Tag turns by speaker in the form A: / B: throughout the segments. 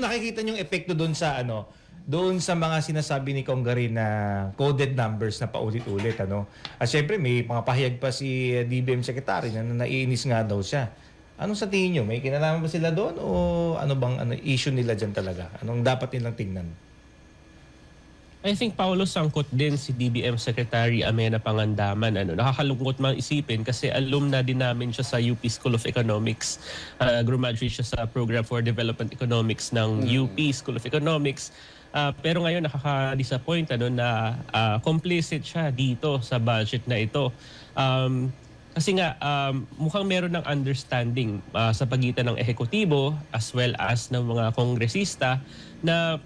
A: nakikita niyo yung epekto doon sa ano, doon sa mga sinasabi ni Congarin na coded numbers na paulit-ulit ano. At syempre may mga pahayag pa si DBM secretary na naiinis nga daw siya. Ano sa tingin niyo? May kinalaman ba sila doon o ano bang ano issue nila diyan talaga? Anong dapat nilang tingnan?
B: I think Paulo sangkot din si DBM Secretary Amena Pangandaman. Ano, nakakalungkot mang isipin kasi alumna din namin siya sa UP School of Economics. Uh, graduate siya sa Program for Development Economics ng UP School of Economics. Ah, pero ngayon nakaka-disappoint ano, na ah, complicit siya dito sa budget na ito. Um, kasi nga, um, mukhang meron ng understanding ah, sa pagitan ng ehekutibo as well as ng mga kongresista na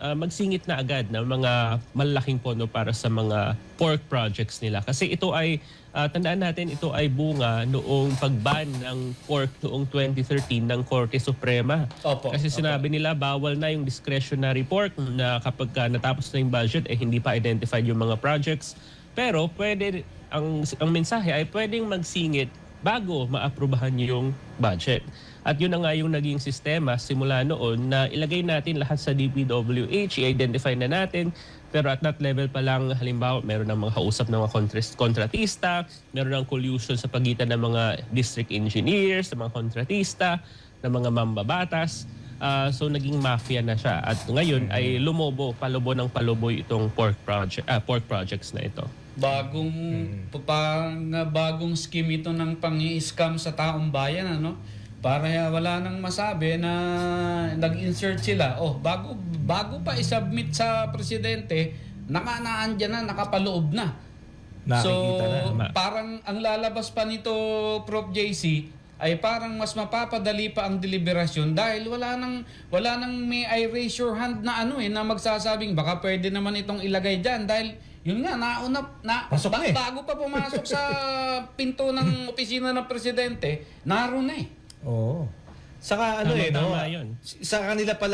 B: ah, magsingit na agad ng mga malaking pono para sa mga pork projects nila. Kasi ito ay, ah, tandaan natin, ito ay bunga noong pagban ng pork noong 2013 ng Korte Suprema.
A: Opo,
B: Kasi sinabi nila bawal na yung discretionary pork na kapag ka natapos na yung budget eh hindi pa identified yung mga projects. Pero pwede ang ang mensahe ay pwedeng magsingit bago maaprubahan yung budget. At yun na nga yung naging sistema simula noon na ilagay natin lahat sa DPWH, i-identify na natin. Pero at that level pa lang, halimbawa, meron ng mga kausap ng mga kontratista, meron ng collusion sa pagitan ng mga district engineers, ng mga kontratista, ng mga mambabatas. Ah, so naging mafia na siya at ngayon ay lumobo, palubo ng paluboy itong pork project ah, pork projects na ito.
C: Bagong pang bagong scheme ito ng pang-scam sa taong bayan ano para wala nang masabi na nag-insert sila. Oh, bago bago pa i-submit sa presidente, nakanaan dyan na, nakapaloob na.
A: Nakikita
C: so,
B: na.
C: parang ang lalabas pa nito Prof JC ay parang mas mapapadali pa ang deliberasyon dahil wala nang wala nang may I raise your hand na ano eh na magsasabing baka pwede naman itong ilagay diyan dahil yun nga nauna na
A: Pasok na eh.
C: bago pa pumasok sa pinto ng opisina ng presidente naroon na eh
A: Oo. Saka ano
B: Tama,
A: eh no.
B: tama yun.
A: Sa kanila pala